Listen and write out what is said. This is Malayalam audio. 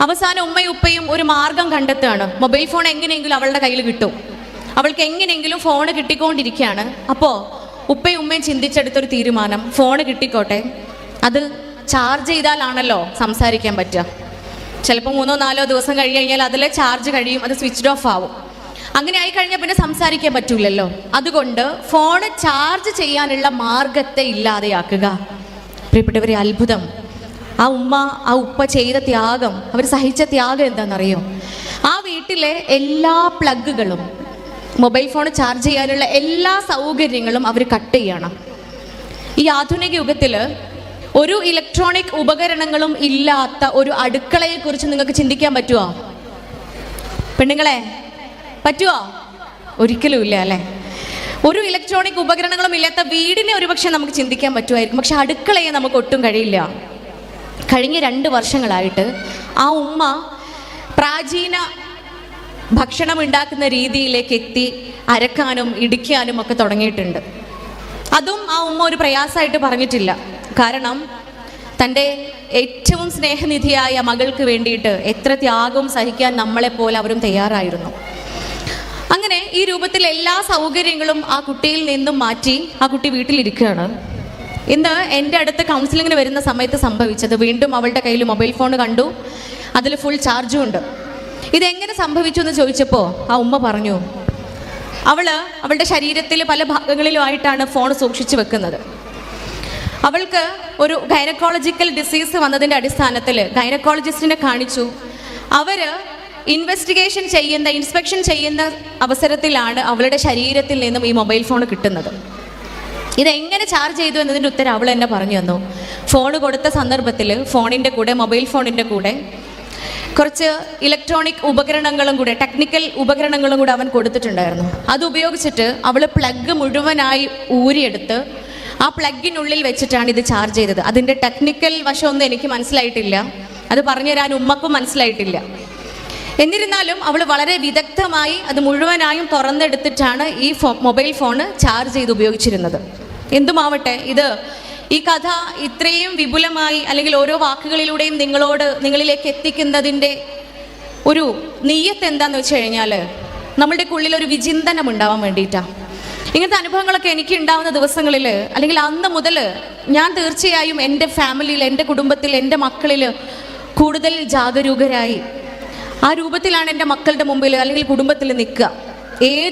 അവസാനം ഉമ്മയും ഉപ്പയും ഒരു മാർഗം കണ്ടെത്തുകയാണ്. മൊബൈൽ ഫോൺ എങ്ങനെയെങ്കിലും അവളുടെ കയ്യിൽ കിട്ടും. അവൾക്ക് എങ്ങനെയെങ്കിലും ഫോൺ കിട്ടിക്കൊണ്ടിരിക്കുകയാണ്. അപ്പോൾ ഉപ്പയും ഉമ്മയും ചിന്തിച്ചെടുത്തൊരു തീരുമാനം. ഫോൺ കിട്ടിക്കോട്ടെ. അത് ചാർജ് ചെയ്താലാണല്ലോ സംസാരിക്കാൻ പറ്റുക. ചിലപ്പോൾ മൂന്നോ നാലോ ദിവസം കഴിഞ്ഞ് കഴിഞ്ഞാൽ അതിലെ ചാർജ് കഴിയും അത് സ്വിച്ച്ഡ് ഓഫ് ആവും. അങ്ങനെ ആയി കഴിഞ്ഞാൽ പിന്നെ സംസാരിക്കാൻ പറ്റൂലല്ലോ. അതുകൊണ്ട് ഫോൺ ചാർജ് ചെയ്യാനുള്ള മാർഗത്തെ ഇല്ലാതെയാക്കുക. പ്രിയപ്പെട്ടവരെ അത്ഭുതം. ആ ഉമ്മ ആ ഉപ്പ ചെയ്ത ത്യാഗം അവർ സഹിച്ച ത്യാഗം എന്താണെന്നറിയോ? ആ വീട്ടിലെ എല്ലാ പ്ലഗുകളും മൊബൈൽ ഫോൺ ചാർജ് ചെയ്യാനുള്ള എല്ലാ സൗകര്യങ്ങളും അവർ കട്ട് ചെയ്യണം. ഈ ആധുനിക യുഗത്തിൽ ഒരു ഇലക്ട്രോണിക് ഉപകരണങ്ങളും ഇല്ലാത്ത ഒരു അടുക്കളയെ കുറിച്ച് നിങ്ങൾക്ക് ചിന്തിക്കാൻ പറ്റുമോ പെണ്ണുങ്ങളെ പറ്റുമോ ഒരിക്കലും ഇല്ല അല്ലേ? ഒരു ഇലക്ട്രോണിക് ഉപകരണങ്ങളും ഇല്ലാത്ത വീടിനെ ഒരുപക്ഷെ നമുക്ക് ചിന്തിക്കാൻ പറ്റുമായിരിക്കും പക്ഷെ അടുക്കളയെ നമുക്ക് ഒട്ടും കഴിയില്ല. കഴിഞ്ഞ രണ്ട് വർഷങ്ങളായിട്ട് ആ ഉമ്മ പ്രാചീന ഭക്ഷണം ഉണ്ടാക്കുന്ന രീതിയിലേക്ക് എത്തി അരക്കാനും ഇടിക്കാനും ഒക്കെ തുടങ്ങിയിട്ടുണ്ട്. അതും ആ ഉമ്മ ഒരു പ്രയാസമായിട്ട് പറഞ്ഞിട്ടില്ല. കാരണം തന്റെ ഏറ്റവും സ്നേഹനിധിയായ മകൾക്ക് വേണ്ടിയിട്ട് എത്ര ത്യാഗവും സഹിക്കാൻ നമ്മളെപ്പോലെ അവരും തയ്യാറായിരുന്നു. അങ്ങനെ ഈ രൂപത്തിൽ എല്ലാ സൗകര്യങ്ങളും ആ കുട്ടിയിൽ നിന്നും മാറ്റി ആ കുട്ടി വീട്ടിലിരിക്കുകയാണ്. ഇന്ന് എന്റെ അടുത്ത് കൗൺസിലിങ്ങിന് വരുന്ന സമയത്ത് സംഭവിച്ചത്. വീണ്ടും അവളുടെ കയ്യിൽ മൊബൈൽ ഫോൺ കണ്ടു. അതിൽ ഫുൾ ചാർജും ഉണ്ട്. ഇതെങ്ങനെ സംഭവിച്ചു എന്ന് ചോദിച്ചപ്പോൾ ആ ഉമ്മ പറഞ്ഞു അവൾ അവളുടെ ശരീരത്തിൽ പല ഭാഗങ്ങളിലുമായിട്ടാണ് ഫോൺ സൂക്ഷിച്ചു വെക്കുന്നത്. അവൾക്ക് ഒരു ഗൈനക്കോളജിക്കൽ ഡിസീസ് വന്നതിന്റെ അടിസ്ഥാനത്തിൽ ഗൈനക്കോളജിസ്റ്റിനെ കാണിച്ചു. അവർ ഇൻവെസ്റ്റിഗേഷൻ ചെയ്യുന്ന ഇൻസ്പെക്ഷൻ ചെയ്യുന്ന അവസരത്തിലാണ് അവളുടെ ശരീരത്തിൽ നിന്നും ഈ മൊബൈൽ ഫോൺ കിട്ടുന്നത്. ഇതെങ്ങനെ ചാർജ് ചെയ്തു എന്നതിന്റെ ഉത്തരം അവൾ എന്നെ പറഞ്ഞു തന്നു. ഫോൺ കൊടുത്ത സന്ദർഭത്തിൽ ഫോണിന്റെ കൂടെ മൊബൈൽ ഫോണിന്റെ കൂടെ കുറച്ച് ഇലക്ട്രോണിക് ഉപകരണങ്ങളും കൂടെ ടെക്നിക്കൽ ഉപകരണങ്ങളും കൂടെ അവൻ കൊടുത്തിട്ടുണ്ടായിരുന്നു. അത് ഉപയോഗിച്ചിട്ട് അവൾ പ്ലഗ് മുഴുവനായി ഊരിയെടുത്ത് ആ പ്ലഗിനുള്ളിൽ വെച്ചിട്ടാണ് ഇത് ചാർജ് ചെയ്തത്. അതിന്റെ ടെക്നിക്കൽ വശമൊന്നും എനിക്ക് മനസ്സിലായിട്ടില്ല. അത് പറഞ്ഞു തരാൻ ഉമ്മക്കും മനസ്സിലായിട്ടില്ല. എന്നിരുന്നാലും അവൾ വളരെ വിദഗ്ധമായി അത് മുഴുവനായും തുറന്നെടുത്തിട്ടാണ് ഈ മൊബൈൽ ഫോണ് ചാർജ് ചെയ്ത് ഉപയോഗിച്ചിരുന്നത്. എന്തുമാവട്ടെ ഇത് ഈ കഥ ഇത്രയും വിപുലമായി അല്ലെങ്കിൽ ഓരോ വാക്കുകളിലൂടെയും നിങ്ങളോട് നിങ്ങളിലേക്ക് എത്തിക്കുന്നതിന്റെ ഒരു നെയ്യത്ത് എന്താന്ന് വെച്ച് കഴിഞ്ഞാൽ നമ്മളുടെ ഉള്ളിൽ ഒരു വിചിന്തനം ഉണ്ടാവാൻ വേണ്ടിയിട്ടാണ് ഇങ്ങനത്തെ അനുഭവങ്ങളൊക്കെ എനിക്ക് ഉണ്ടാവുന്ന ദിവസങ്ങളിൽ അല്ലെങ്കിൽ അന്ന് മുതൽ ഞാൻ തീർച്ചയായും എന്റെ ഫാമിലിയിൽ എന്റെ കുടുംബത്തിൽ എന്റെ മക്കളിൽ കൂടുതൽ ജാഗരൂകരായി. ആ രൂപത്തിലാണ് എന്റെ മക്കളുടെ മുമ്പിൽ അല്ലെങ്കിൽ കുടുംബത്തിൽ നിൽക്കുക. ഏത്